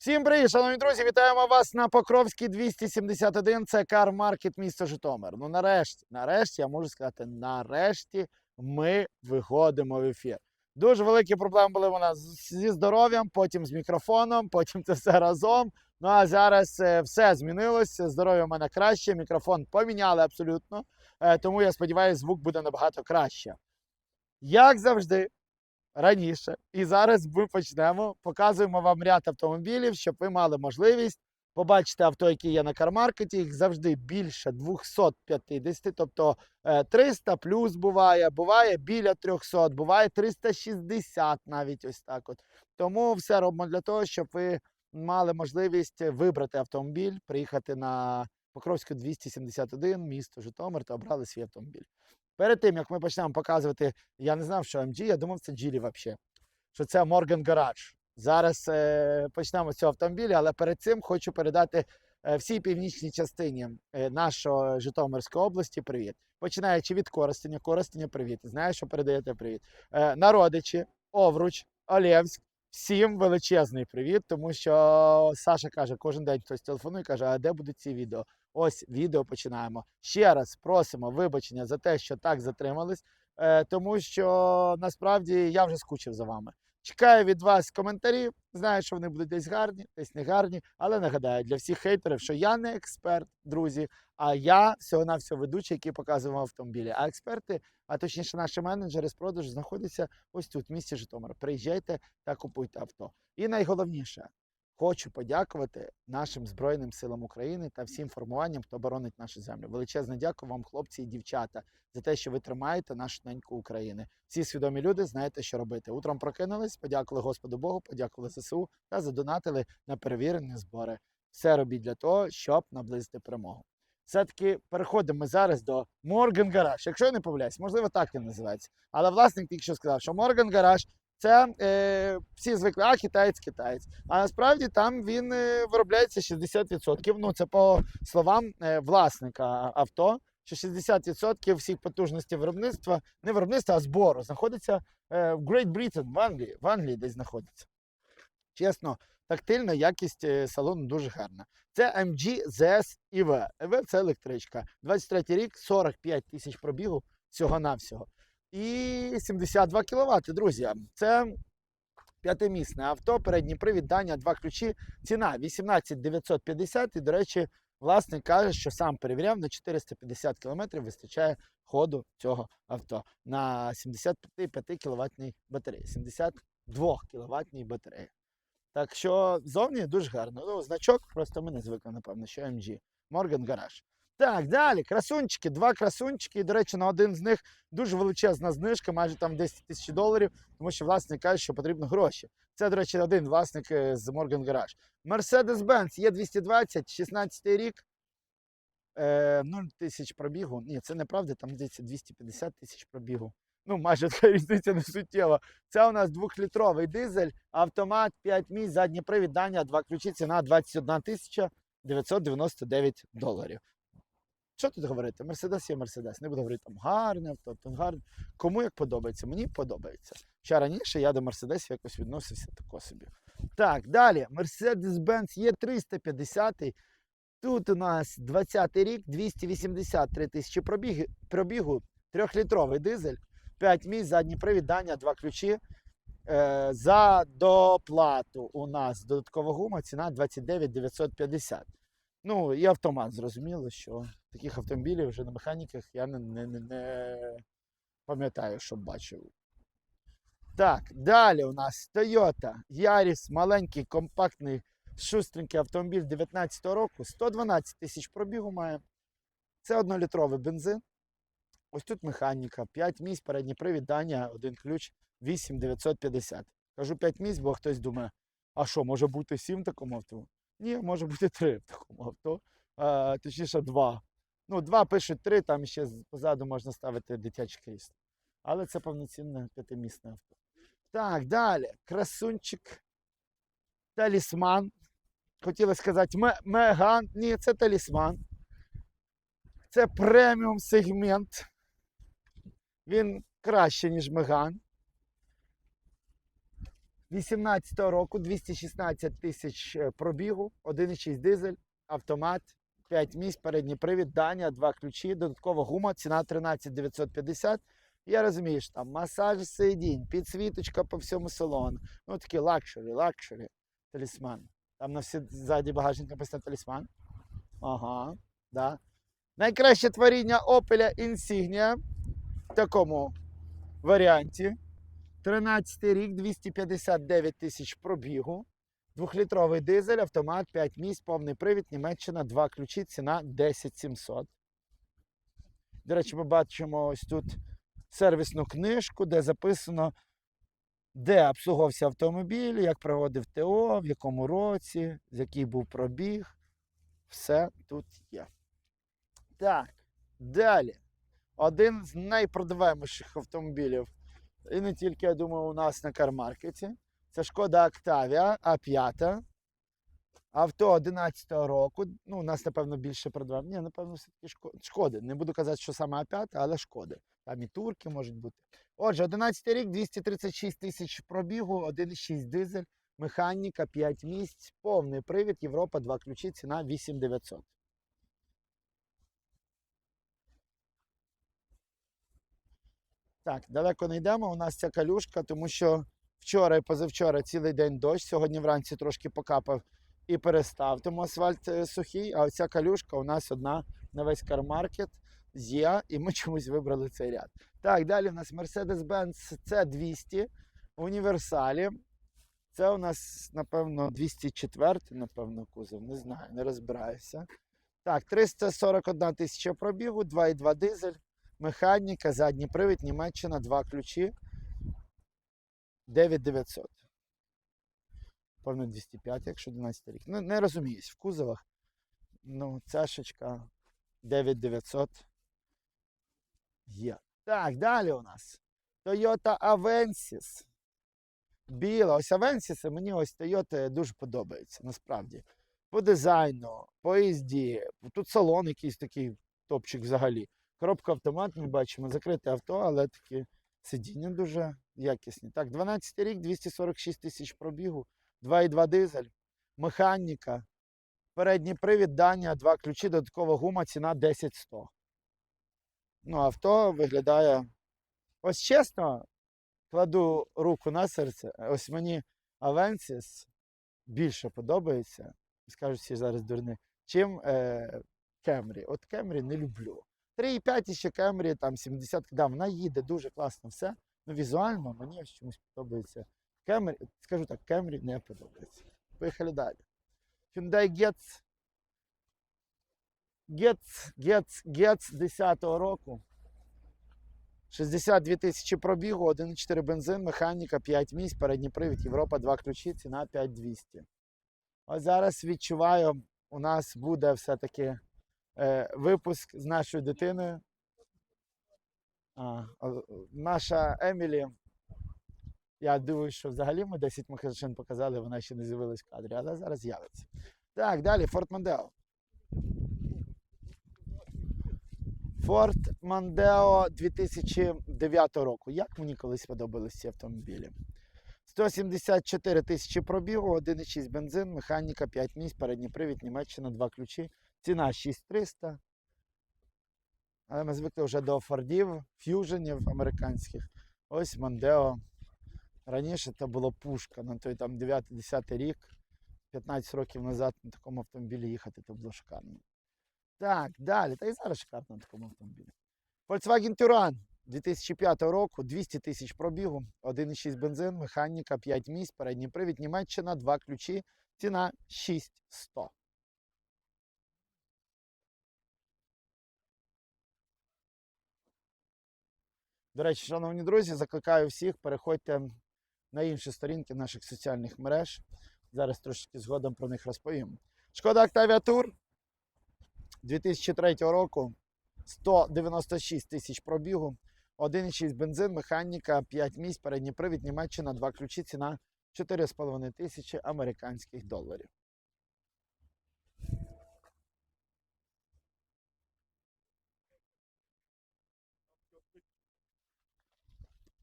Всім привіт, шановні друзі! Вітаємо вас на Покровській 271. Це кар-маркет місто Житомир. Ну нарешті, нарешті, я можу сказати, нарешті ми виходимо в ефір. Дуже великі проблеми були у нас зі здоров'ям, потім з мікрофоном, потім це все разом. Ну а зараз е, все змінилося. Здоров'я у мене краще, мікрофон поміняли абсолютно. Е, Тому я сподіваюся, звук буде набагато краще. Як завжди, раніше. І зараз ми почнемо. Показуємо вам ряд автомобілів, щоб ви мали можливість побачити авто, які є на кармаркеті. Їх завжди більше 250, тобто е, 300 плюс буває, буває біля 300, буває 360 навіть ось так. От. Тому все робимо для того, щоб ви мали можливість вибрати автомобіль, приїхати на Покровську 271, місто Житомир та обрали свій автомобіль. Перед тим як ми почнемо показувати я не знав, що MG, я думав, це Geely взагалі. Що це Garage. Зараз е, почнемо з цього автомобіля, але перед цим хочу передати е, всій північній частині е, нашої Житомирської області привіт. Починаючи від Коростеня, Коростеня, привіт. Знаю, що передаєте привіт. Е, народичі, Овруч, Олєвськ. Всім величезний привіт, тому що Саша каже, кожен день хтось телефонує, каже, а де будуть ці відео? Ось відео починаємо. Ще раз просимо вибачення за те, що так затримались, е, тому що насправді я вже скучив за вами. Чекаю від вас коментарів. Знаю, що вони будуть десь гарні, десь не гарні. Але нагадаю для всіх хейтерів, що я не експерт, друзі, а я всього на всього ведучий, який показує вам автомобілі. А експерти, а точніше, наші менеджери з продажу знаходяться ось тут, в місті Житомир. Приїжджайте та купуйте авто. І найголовніше, Хочу подякувати нашим Збройним силам України та всім формуванням, хто боронить нашу землю. Величезне дякую вам, хлопці і дівчата, за те, що ви тримаєте нашу неньку України. Всі свідомі люди знаєте, що робити. Утром прокинулись, подякували Господу Богу, подякували ЗСУ та задонатили на перевірені збори. Все робіть для того, щоб наблизити перемогу. Все-таки переходимо ми зараз до Morgan Garage. Якщо я не помиляюсь, можливо, так він називається. Але власник тільки що сказав, що Morgan Garage це е, всі звикли, а китаєць, китаєць. А насправді там він е, виробляється 60%. Ну, це по словам е, власника авто, що 60% всіх потужностей виробництва, не виробництва, а збору знаходиться е, в Great Britain, в Англії, в Англії десь знаходиться. Чесно, тактильна якість е, салону дуже гарна. Це MG ZS EV. EV – це електричка. 23 рік, 45 тисяч пробігу всього-навсього. І 72 кВт, друзі. Це п'ятимісне авто, передній привіддання, два ключі. Ціна 18 950. І, до речі, власник каже, що сам перевіряв, на 450 км вистачає ходу цього авто на 75 кВт батареї. 72 кВт батареї. Так що зовні дуже гарно. Ну, значок просто ми не звикли, напевно, що MG. Morgan Garage. Так, далі, красунчики, два красунчики. І, до речі, на один з них дуже величезна знижка, майже там 10 тисяч доларів, тому що власник каже, що потрібно гроші. Це, до речі, один власник е, з Morgan Garage. Mercedes-Benz є 220, 16 рік. Е, 0 тисяч пробігу. Ні, це неправда, там здається 250 тисяч пробігу. Ну, майже така різниця не суттєва. Це у нас двохлітровий дизель, автомат, 5 місць, заднє привід, дання, два ключі, ціна 21 тисяча 999 доларів. Що тут говорити? Мерседес є Мерседес. Не буду говорити там гарне авто, там гарне. Кому як подобається? Мені подобається. Ще раніше я до Мерседесів якось відносився тако собі. Так, далі. Mercedes-Benz є 350 -й. Тут у нас 20 й рік, 283 тисячі пробіги, пробігу, трьохлітровий дизель, 5 місць, задній привід, дання, два ключі. Е, за доплату у нас додаткова гума, ціна 29 950. Ну, і автомат, зрозуміло, що таких автомобілів вже на механіках я не, не, не, пам'ятаю, що бачив. Так, далі у нас Toyota Yaris, маленький, компактний, шустренький автомобіль 19 року, 112 тисяч пробігу має. Це однолітровий бензин. Ось тут механіка, 5 місць, передній привід, дання, один ключ, 8950. Кажу 5 місць, бо хтось думає, а що, може бути 7 в такому авто? Ні, може бути 3 в такому авто. А, точніше, 2. Ну, 2 пишуть 3, там ще позаду можна ставити дитяче крісло. Але це повноцінне п'ятимісне авто. Так, далі. Красунчик. Талісман. Хотіла сказати Ме- Меган. Ні, це талісман. Це преміум сегмент. Він краще, ніж Меган. 18 року 216 тисяч е, пробігу, 1,6 дизель, автомат, 5 місць, передній привід, 2 ключі, додаткова гума, ціна 13 950. Я розумію, що там масаж сидінь, підсвіточка по всьому салону. Ну такі лакшері, лакшері, талісман. Там на всі ззаді багажник написано талісман. Ага, да. Найкраще творіння Opel Insignia в такому варіанті. 13 рік, 259 тисяч пробігу. Двохлітровий дизель, автомат, 5 місць, повний привід, Німеччина, 2 ключі, ціна 10 700. До речі, ми бачимо ось тут сервісну книжку, де записано, де обслуговувався автомобіль, як проводив ТО, в якому році, з який був пробіг. Все тут є. Так, далі. Один з найпродаваєміших автомобілів і не тільки, я думаю, у нас на кармаркеті. Це шкода Octavia А5. Авто 11-го року. Ну, у нас, напевно, більше продавав. Ні, напевно, все-таки шкоди. Не буду казати, що саме А5, але шкоди. Там і турки можуть бути. Отже, 11 рік, 236 тисяч пробігу, 1,6 дизель, механіка, 5 місць, повний привід, Європа, 2 ключі, ціна 8900. Так, далеко не йдемо. У нас ця калюшка, тому що вчора і позавчора цілий день дощ. Сьогодні вранці трошки покапав і перестав. Тому асфальт е, сухий, а оця калюшка у нас одна на весь кармаркет є, і ми чомусь вибрали цей ряд. Так, далі у нас Mercedes-Benz C200 в універсалі. Це у нас, напевно, 204, напевно, кузов, не знаю, не розбираюся. Так, 341 тисяча пробігу, 2,2 дизель. Механіка, задній привід, Німеччина, два ключі. 9900. Певно, 205, якщо 12 рік. Ну, не розуміюсь в кузовах. Ну, цешечка 9900 є. Так, далі у нас. Toyota Avensis. Біла. Ось Avensis, мені ось Toyota дуже подобається, насправді. По дизайну, по їзді. Тут салон якийсь такий топчик взагалі. Коробка автомат, ми бачимо, закрите авто, але такі сидіння дуже якісні. Так, 12 рік, 246 тисяч пробігу, 2,2 дизель, механіка, передній привід, Данія, два ключі, додаткова гума, ціна 10 100. Ну, авто виглядає. Ось чесно, кладу руку на серце. Ось мені Avensis більше подобається, скажуть всі зараз дурни, чим е, Camry. От Camry не люблю. 3,5 ще Camry, там 70, да, вона їде дуже класно все. Ну, візуально мені чомусь подобається. Camry, скажу так, Camry не подобається. Поїхали далі. Hyundai Getz. Getz, Getz, Getz 10-го року. 62 тисячі пробігу, 1,4 бензин, механіка, 5 місць, передній привід, Європа, 2 ключі, ціна 5200. Ось зараз відчуваю, у нас буде все-таки випуск з нашою дитиною. Наша Емілі. Я дивлюсь, що взагалі ми 10 машин показали, вона ще не з'явилась в кадрі, але зараз з'явиться. Так, далі Ford Mondeo. Ford Mondeo 2009 року. Як мені колись подобались ці автомобілі? 174 тисячі пробігу, 1,6 бензин, механіка, 5 місць, передній привід, Німеччина, 2 ключі. Ціна 6300. Але ми звикли вже до Фордів, ф'юженів американських. Ось Мондео. Раніше це було пушка на той там 9-10 рік. 15 років назад на такому автомобілі їхати це було шикарно. Так, далі. Та і зараз шикарно на такому автомобілі. Volkswagen Touran 2005 року, 200 тисяч пробігу, 1,6 бензин, механіка, 5 місць, передній привід, Німеччина, 2 ключі, ціна 6100. До речі, шановні друзі, закликаю всіх, переходьте на інші сторінки наших соціальних мереж. Зараз трошки згодом про них розповім. Шкода Octavia Tour 2003 року 196 тисяч пробігу, 1,6 бензин, механіка, 5 місць, передній привід, Німеччина, 2 ключі, ціна 4,5 тисячі американських доларів.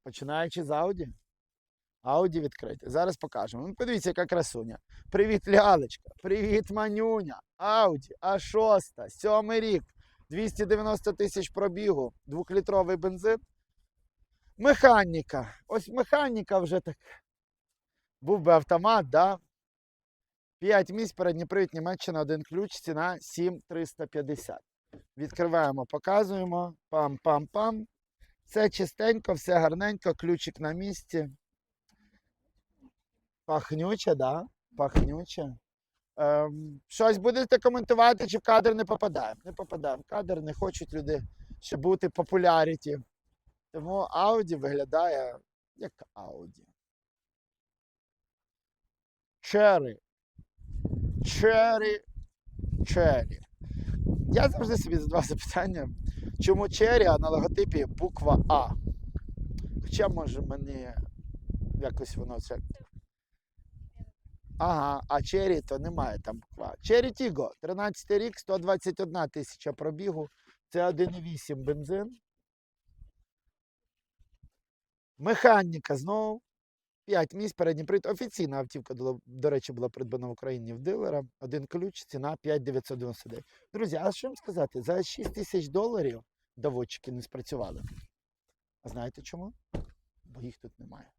Починаючи з Audi. Ауді відкриті. Зараз покажемо. Ну, подивіться, яка красуня. Привіт, лялечка. Привіт, манюня. Ауді, А6, сьомий рік, 290 тисяч пробігу, двохлітровий бензин. Механіка. Ось механіка вже так. Був би автомат, да? 5 місць, передній привід, Німеччина, один ключ, ціна 7350. Відкриваємо, показуємо. Пам-пам-пам. Все чистенько, все гарненько, ключик на місці. Пахнюче, да? Пахнюче. Ем, щось будете коментувати, чи в кадр не попадаємо? Не попадаємо в кадр, не хочуть люди ще бути популяріті. Тому Audi виглядає як Audi. Cherry. Cherry. Cherry. Я завжди собі задавав запитання, чому а на логотипі буква А. Хоча, може, мені якось воно це. Ага, а Cherry то немає там буква. Cherry Tiggo, 13 рік, 121 тисяча пробігу. Це 1,8 бензин. Механіка знову. 5 місць, передній привід. Офіційна автівка, до, речі, була придбана в Україні в дилера. Один ключ, ціна 5999. Друзі, а що вам сказати? За 6 тисяч доларів доводчики не спрацювали. А знаєте чому? Бо їх тут немає.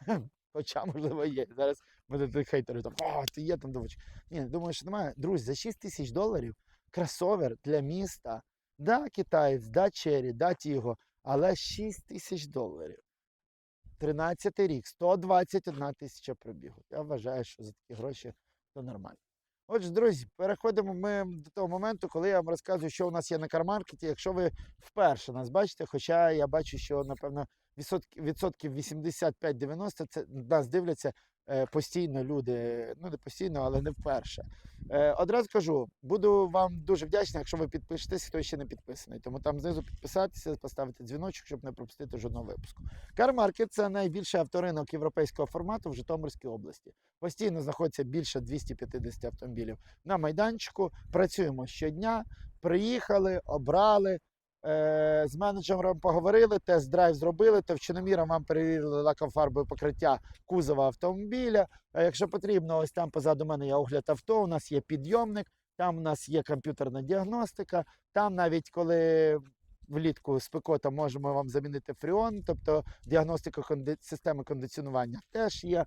Хоча, можливо, є. Зараз будуть хейтери там, о, ти є там доводчик. Ні, думаю, що немає. Друзі, за 6 тисяч доларів кросовер для міста. Да, китаєць, да, Черрі, да, Тіго, але 6 тисяч доларів. 13 рік, 121 тисяча пробігу. Я вважаю, що за такі гроші то нормально. Отже, друзі, переходимо ми до того моменту, коли я вам розказую, що у нас є на кармаркеті. Якщо ви вперше нас бачите, хоча я бачу, що напевно відсотків, відсотків 85-90 це нас дивляться постійно люди. Ну не постійно, але не вперше. Е, одразу кажу, буду вам дуже вдячний, якщо ви підпишетесь, хто ще не підписаний. Тому там знизу підписатися, поставити дзвіночок, щоб не пропустити жодного випуску. Кармаркет це найбільший авторинок європейського формату в Житомирській області. Постійно знаходиться більше 250 автомобілів на майданчику. Працюємо щодня. Приїхали, обрали. Е, з менеджером поговорили, тест-драйв зробили, товщиноміром вам перевірили лакофарбове покриття кузова автомобіля. Якщо потрібно, ось там позаду мене є огляд авто, у нас є підйомник, там у нас є комп'ютерна діагностика, там навіть коли влітку спекота можемо вам замінити фріон, тобто діагностика конди... системи кондиціонування теж є.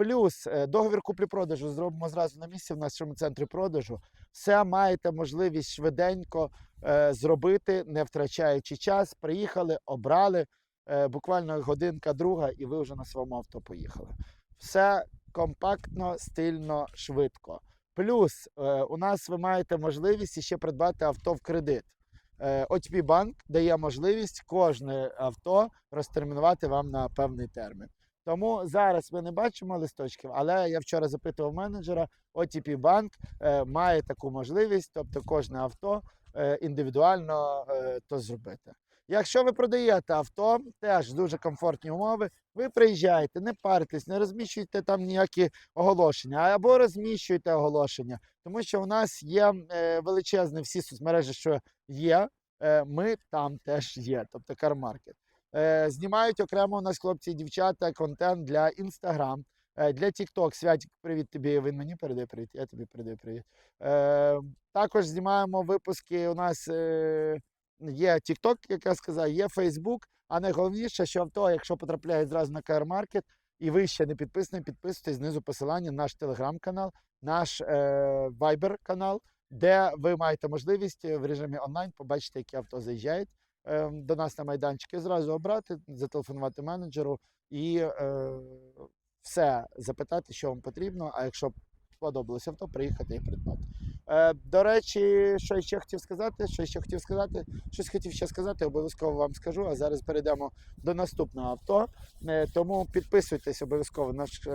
Плюс е, договір куплі-продажу зробимо зразу на місці в нашому центрі продажу. Все маєте можливість швиденько е, зробити, не втрачаючи час. Приїхали, обрали. Е, буквально годинка друга, і ви вже на своєму авто поїхали. Все компактно, стильно, швидко. Плюс у нас ви маєте можливість ще придбати авто в кредит. OTP банк дає можливість кожне авто розтермінувати вам на певний термін. Тому зараз ми не бачимо листочків, але я вчора запитував менеджера, OTP банк е, має таку можливість, тобто кожне авто е, індивідуально е, то зробити. Якщо ви продаєте авто, теж дуже комфортні умови. Ви приїжджаєте, не паритесь, не розміщуйте там ніякі оголошення, або розміщуйте оголошення, тому що у нас є е, величезні всі соцмережі, що є. е, Ми там теж є, тобто кармаркет. Е, Знімають окремо у нас хлопці і дівчата контент для Instagram, е, для TikTok. Святик, привіт тобі. Він мені передає привіт. Я тобі передаю привіт. Е, Також знімаємо випуски. У нас є TikTok, як я сказав, є Facebook. А найголовніше, що авто, якщо потрапляє зразу на CarMarket, і ви ще не підписані, підписуйтесь знизу посилання, наш телеграм-канал, наш Viber канал, де ви маєте можливість в режимі онлайн побачити, які авто заїжджають до нас на майданчик, і зразу обрати, зателефонувати менеджеру і е, все запитати, що вам потрібно. А якщо сподобалося авто, приїхати і придбати. Е, до речі, що ще хотів сказати, що ще хотів сказати, щось хотів ще сказати, обов'язково вам скажу. А зараз перейдемо до наступного авто. Е, тому підписуйтесь обов'язково на наш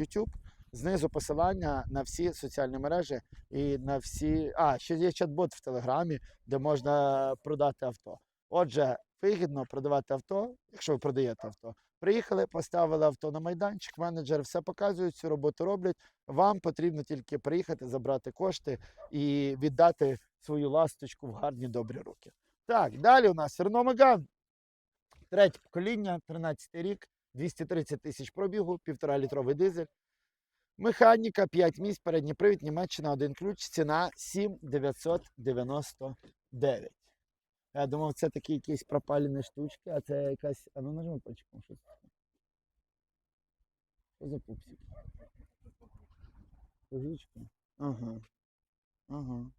YouTube. Знизу посилання на всі соціальні мережі і на всі. А, ще є чат-бот в Телеграмі, де можна продати авто. Отже, вигідно продавати авто, якщо ви продаєте авто. Приїхали, поставили авто на майданчик, менеджери все показують, цю роботу роблять. Вам потрібно тільки приїхати, забрати кошти і віддати свою ласточку в гарні добрі руки. Так, далі у нас Renault Megane. Третє покоління, 13 рік, 230 тисяч пробігу, півтора літровий дизель. Механіка, 5 місць, передній привід, Німеччина, один ключ, ціна 7,999. Я думав, це такі якісь пропалені штучки, а це якась. А ну нажми пальчиком, що це? Що за пупсик? Ага. Ага.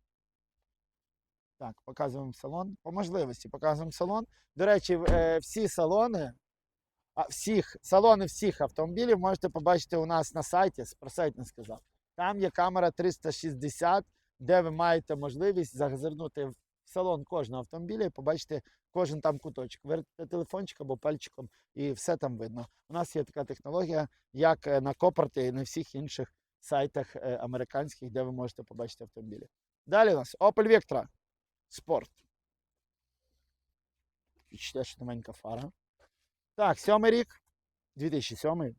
Так, показуємо салон. По можливості показуємо салон. До речі, е, всі салони, а, всіх, салони всіх автомобілів можете побачити у нас на сайті, про сайт не сказав. Там є камера 360, де ви маєте можливість зазирнути салон кожного автомобіля і побачити кожен там куточок. Вертите телефончик або пальчиком, і все там видно. У нас є така технологія, як е, на Копорті і на всіх інших сайтах е, американських, де ви можете побачити автомобілі. Далі у нас Opel Vectra Sport. Відчуття, що новенька фара. Так, сьомий рік. 2007.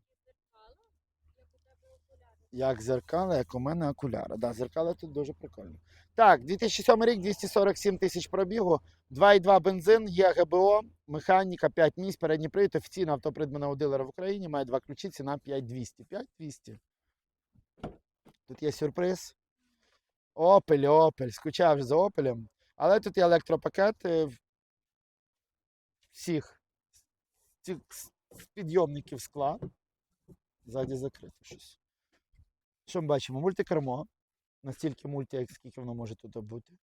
Як зеркало, як у мене окуляри. Да, зеркало тут дуже прикольно. Так, 2007 рік, 247 тисяч пробігу, 2,2 бензин, є ГБО, механіка, 5 місць, передній привід, офіційно авто придбане у дилера в Україні, має два ключі, ціна 5200. 5200. Тут є сюрприз. Опель, Опель. Скучав за Опелем. Але тут є електропакет е, всіх підйомників скла. Ззаді закрито щось. Що ми бачимо? Мультикермо. Настільки мульті, як скільки воно може тут бути.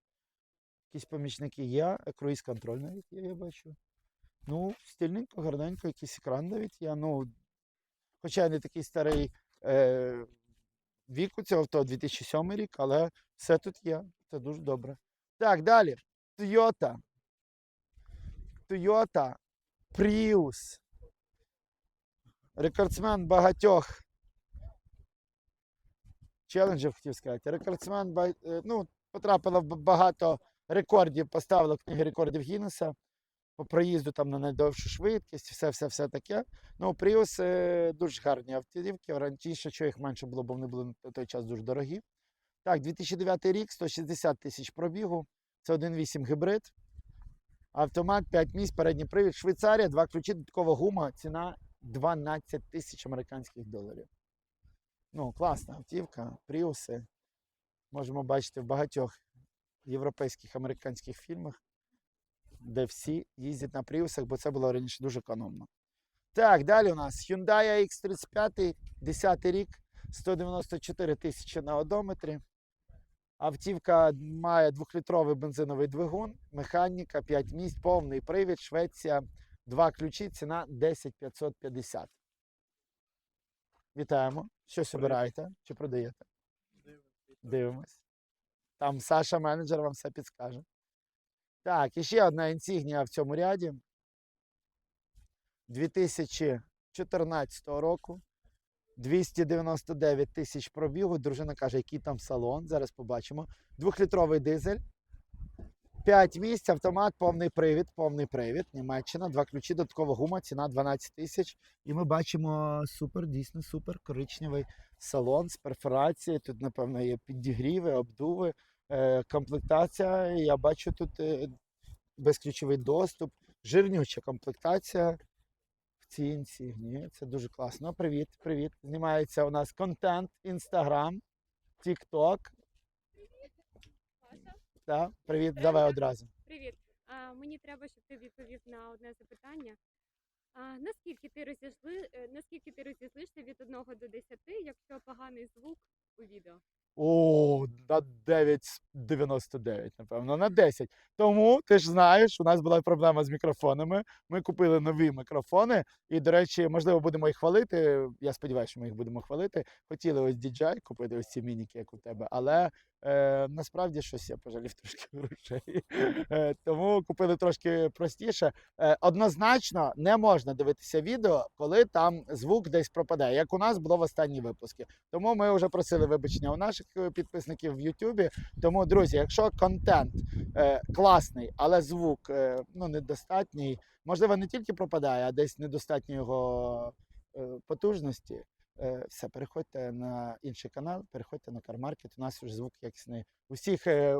Якісь помічники є, круїз контроль навіть є, я бачу. Ну, стильненько, гарненько, якийсь екран навіть є. Ну, хоча я не такий старий е, віку цього авто, 2007 рік, але все тут є. Це дуже добре. Так, далі. Toyota. Toyota Prius. Рекордсмен багатьох челенджів, хотів сказати. Рекордсмен е, ну, потрапила в багато рекордів, поставила книги рекордів Гіннеса по проїзду там на найдовшу швидкість, все, все, все таке. Ну, Prius е, дуже гарні автівки. Раніше, що їх менше було, бо вони були на той час дуже дорогі. Так, 2009 рік, 160 тисяч пробігу. Це 1.8 гібрид. Автомат 5 місць, передній привід. Швейцарія, два ключі, додаткова гума, ціна 12 тисяч американських доларів. Ну, класна автівка, пріуси. Можемо бачити в багатьох європейських американських фільмах, де всі їздять на пріусах, бо це було раніше дуже економно. Так, далі у нас Hyundai X35, 10 рік, 194 тисячі на одометрі. Автівка має двохлітровий бензиновий двигун, механіка, 5 місць, повний привід, Швеція, два ключі, ціна 10 550. Вітаємо. Що обираєте? Чи продаєте? Дивимось. Там Саша, менеджер, вам все підскаже. Так, і ще одна інсігнія в цьому ряді. 2014 року. 299 тисяч пробігу. Дружина каже, який там салон. Зараз побачимо. Двохлітровий дизель. 5 місць, автомат, повний привід, повний привід. Німеччина, два ключі, додаткова гума, ціна 12 тисяч. І ми бачимо супер, дійсно супер коричневий салон з перфорацією. Тут, напевно, є підігріви, обдуви, е, комплектація. Я бачу тут е, безключовий доступ, жирнюча комплектація в цій інсігнії. Це дуже класно. Привіт, привіт. Знімається у нас контент, інстаграм, тікток. Так, привіт, давай одразу. Привіт. А, мені треба, щоб ти відповів на одне запитання. А, наскільки ти розізли, е, наскільки ти розізлишся від 1 до 10, якщо поганий звук у відео? О, на 9,99, напевно, на 10. Тому ти ж знаєш, у нас була проблема з мікрофонами. Ми купили нові мікрофони, і, до речі, можливо, будемо їх хвалити. Я сподіваюся, що ми їх будемо хвалити. Хотіли ось DJI купити ось ці мініки, як у тебе, але е, насправді щось я пожалів трошки грошей. Е, тому купили трошки простіше. Е, однозначно не можна дивитися відео, коли там звук десь пропадає, як у нас було в останній випуску. Тому ми вже просили вибачення у наших е, підписників в Ютубі. Тому, друзі, якщо контент е, класний, але звук е, ну, недостатній, можливо, не тільки пропадає, а десь недостатньо його е, потужності. Е, Все, переходьте на інший канал, переходьте на CarMarket, У нас вже звук якісний. У всіх е,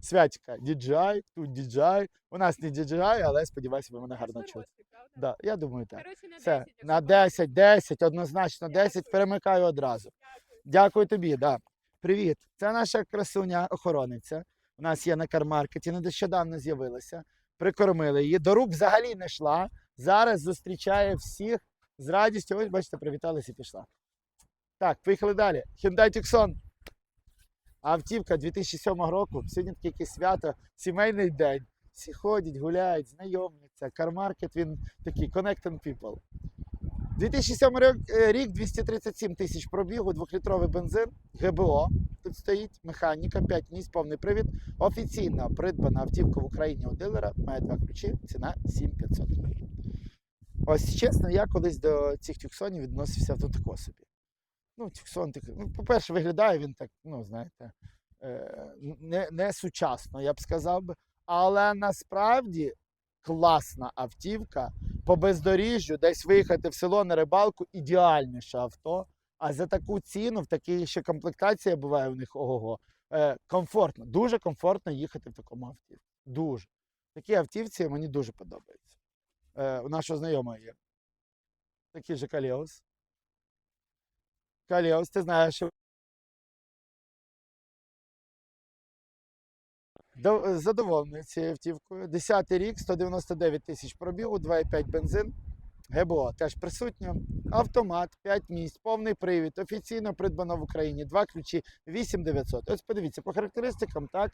Святіка DJI, тут DJI. У нас не DJI, але сподіваюся, ви мене гарно чуєте. Да, я думаю, так. Все, 10. на 10, 10, однозначно 10, Дякую. перемикаю одразу. Дякую. Дякую тобі, да. Привіт. Це наша красуня охорониця. У нас є на кармаркеті, нещодавно з'явилася. Прикормили її. До рук взагалі не йшла. Зараз зустрічає всіх з радістю. Ось, бачите, привіталися і пішла. Так, поїхали далі. Hyundai Tucson. Автівка 2007 року. Сьогодні таке якесь свято, сімейний день. Всі ходять, гуляють, знайомляться. Кармаркет він такий connecting people. 2007 рік, е, рік 237 тисяч пробігу, двохлітровий бензин, ГБО. Тут стоїть механіка, 5 місць, повний привід. Офіційно придбана автівка в Україні у дилера, має два ключі, ціна 7500. Ось чесно, я колись до цих тюксонів відносився до такого собі. Ну, тюксон такий. Ну, по-перше, виглядає він так, ну, знаєте, е, не, не сучасно, я б сказав би. Але насправді класна автівка по бездоріжжю, десь виїхати в село на рибалку ідеальніше авто. А за таку ціну, в такій ще комплектація буває у них ого-го. Е, комфортно, дуже комфортно їхати в такому автівці. Дуже. Такі автівці мені дуже подобаються. Е, у нашого знайомого є. Такий же Каліос. Каліос, ти знаєш, що. Задоволений цією автівкою. 10 рік, 199 тисяч пробігу, 2,5 бензин. ГБО теж присутньо. Автомат, 5 місць, повний привід, офіційно придбано в Україні. Два ключі, 8900. Ось подивіться, по характеристикам, так.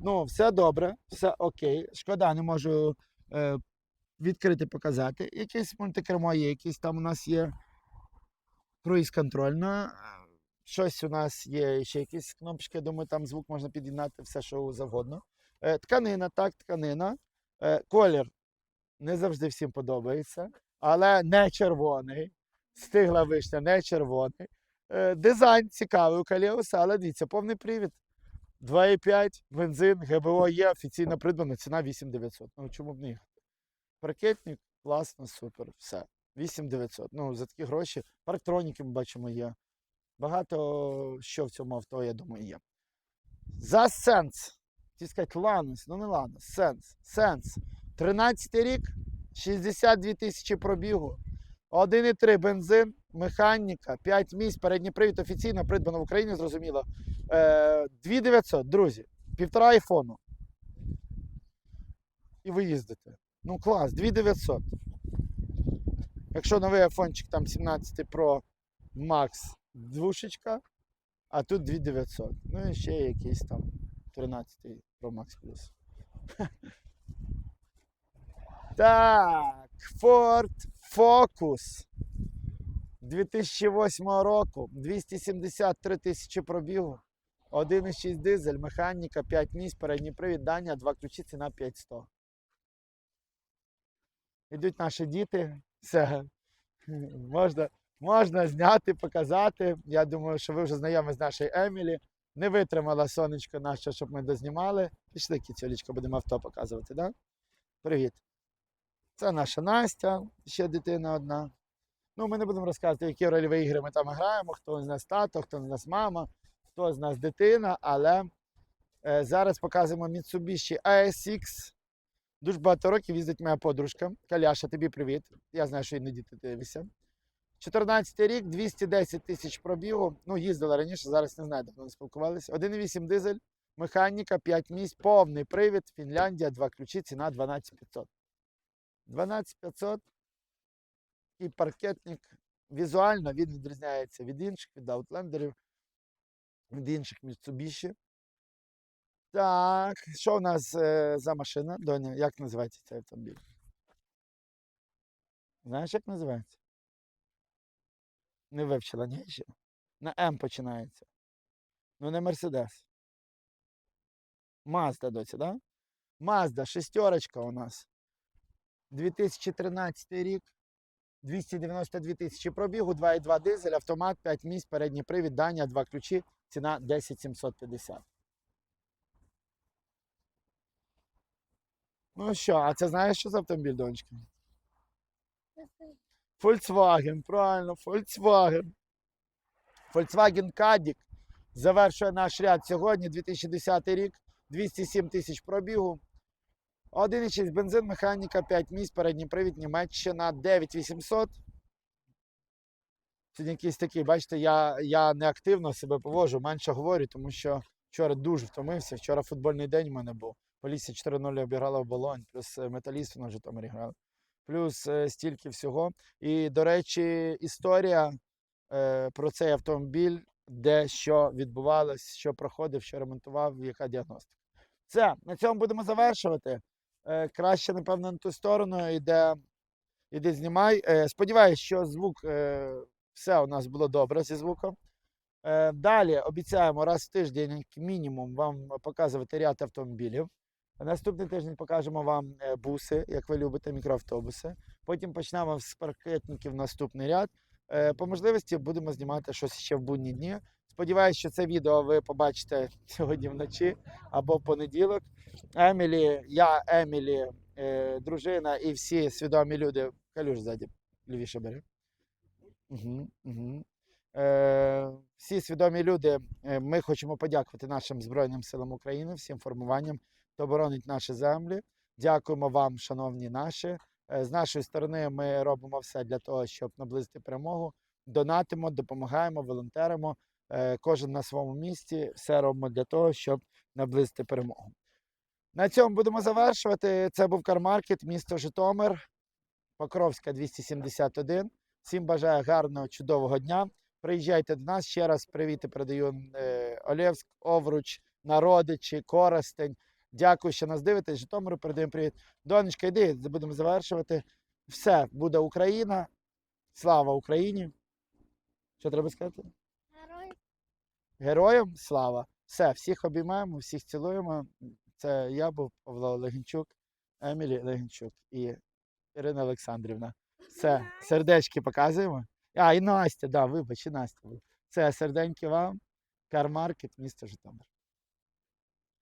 Ну, все добре, все окей. Шкода, не можу е, відкрити, показати. Якесь мультикермо є, якісь там у нас є круїз контрольна. Щось у нас є ще якісь кнопочки, думаю, там звук можна під'єднати, все, що завгодно. Е, тканина, так, тканина. Е, колір не завжди всім подобається, але не червоний. Стигла вишня, не червоний. Е, дизайн цікавий у Каліуса, але дивіться, повний привід. 2,5, бензин, ГБО є, офіційно придбано, ціна 8900. Ну чому б їхати? Паркетник, класно, супер, все. 8900. Ну, за такі гроші. Парктроніки ми бачимо є. Багато що в цьому авто, я думаю, є. За сенс. Хотів сказати Ланос, ну не Ланос, сенс. Сенс. 13 рік, 62 тисячі пробігу, 1,3 бензин, механіка, 5 місць, передній привід офіційно придбано в Україні, зрозуміло. Е, 2900, друзі, півтора айфону. І ви їздите. Ну клас, 2900. Якщо новий айфончик там 17 Pro Max двушечка, а тут 2900. Ну і ще якийсь там 13 Pro Max Plus. Так, Ford Focus 2008 року, 273 тисячі пробігу, 1,6 дизель, механіка, 5 місць, передній привід, Даня, два ключі, ціна 5100. Ідуть наші діти, все. Можна, можна зняти, показати. Я думаю, що ви вже знайомі з нашою Емілі. Не витримала сонечко наше, щоб ми дознімали. Пішли, кіцюлечка, будемо авто показувати, да? Привіт. Це наша Настя, ще дитина одна. Ну, ми не будемо розказувати, які рольові ігри ми там граємо, хто з нас тато, хто з нас мама, хто з нас дитина, але е, зараз показуємо Mitsubishi ASX. Дуже багато років їздить моя подружка. Каляша, тобі привіт. Я знаю, що іноді ти дивишся. 14 рік, 210 тисяч пробігу. Ну, їздила раніше, зараз не знаю, давно не спілкувалися. 1,8 дизель, механіка, 5 місць, повний привід, Фінляндія, два ключі, ціна 12500. 12500 і паркетник. Візуально він відрізняється від інших, від аутлендерів, від інших Mitsubishi. Так, що у нас е, за машина, Доня? Як називається цей автомобіль? Знаєш, як називається? Не вивчила, ні ще. На М починається. Ну, не Мерседес. Мазда доці, так? Да? Мазда, шестерочка у нас. 2013 рік. 292 тисячі пробігу, 2,2 дизель, автомат, 5 місць, передній привід, Даня, 2 ключі, ціна 10 Ну що, а це знаєш, що за автомобіль, донечка? Volkswagen, правильно, Volkswagen. Volkswagen Caddy завершує наш ряд сьогодні, 2010 рік, 207 тисяч пробігу. 1,6 бензин, механіка, 5 місць, передній привід, Німеччина, 9800. Сьогодні якийсь такий, бачите, я, я не активно себе поводжу, менше говорю, тому що вчора дуже втомився. Вчора футбольний день у мене був. Полісся 4-0 обіграла в Болонь, плюс е, металіст на Житомирі грали. Плюс е, стільки всього. І, до речі, історія е, про цей автомобіль, де що відбувалось, що проходив, що ремонтував, яка діагностика. Все, на цьому будемо завершувати. Е, краще, напевно, на ту сторону йде, іди знімай. Е, сподіваюсь, що звук, е, все у нас було добре зі звуком. Е, далі обіцяємо раз в тиждень, як мінімум, вам показувати ряд автомобілів. Наступний тиждень покажемо вам е, буси, як ви любите, мікроавтобуси. Потім почнемо з паркетників наступний ряд. Е, По можливості будемо знімати щось ще в будні дні. Сподіваюсь, що це відео ви побачите сьогодні вночі або в понеділок. Емілі, я, Емілі, е, дружина і всі свідомі люди. Калюш ззаді, лівіше бери. Угу, угу. Е, всі свідомі люди, ми хочемо подякувати нашим Збройним силам України, всім формуванням, хто боронить наші землі. Дякуємо вам, шановні наші. Е, З нашої сторони ми робимо все для того, щоб наблизити перемогу. Донатимо, допомагаємо, волонтеримо. Е, Кожен на своєму місці. Все робимо для того, щоб наблизити перемогу. На цьому будемо завершувати. Це був Кармаркет, місто Житомир, Покровська 271. Всім бажаю гарного, чудового дня. Приїжджайте до нас. Ще раз привіти передаю е, Олевськ, Овруч, Народичі, Коростень. Дякую, що нас дивитесь. Житомиру передаємо привіт. Донечка, йди, будемо завершувати. Все, буде Україна. Слава Україні. Що треба сказати? Герой. Героям слава. Все, всіх обіймаємо, всіх цілуємо. Це я був Павло Легенчук, Емілі Легенчук і Ірина Олександрівна. Все, сердечки показуємо. А, і Настя, да, вибач, і Настя. Це серденьки вам. Кармаркет, місто Житомир.